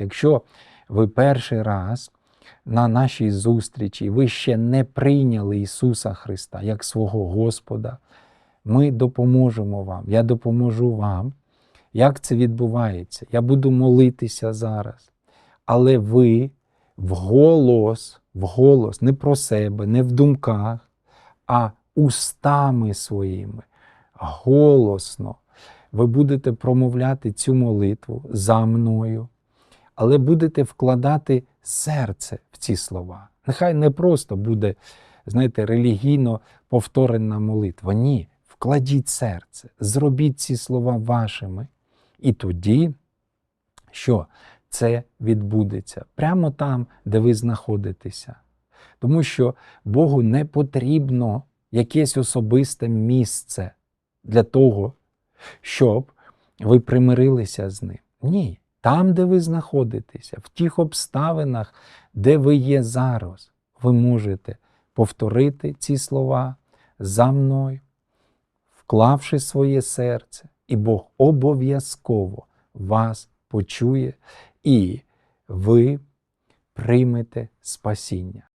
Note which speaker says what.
Speaker 1: Якщо ви перший раз на нашій зустрічі, ви ще не прийняли Ісуса Христа як свого Господа, ми допоможемо вам. Я допоможу вам. Як це відбувається? Я буду молитися зараз. Але ви вголос, вголос, не про себе, не в думках, а устами своїми, голосно. Ви будете промовляти цю молитву за мною, але будете вкладати серце в ці слова. Нехай не просто буде, знаєте, релігійно повторена молитва. Ні, вкладіть серце, зробіть ці слова вашими. І тоді, що це відбудеться прямо там, де ви знаходитеся. Тому що Богу не потрібно якесь особисте місце для того, щоб ви примирилися з ним. Ні, там, де ви знаходитеся, в тих обставинах, де ви є зараз, ви можете повторити ці слова за мною, вклавши своє серце, і Бог обов'язково вас почує, і ви приймете спасіння.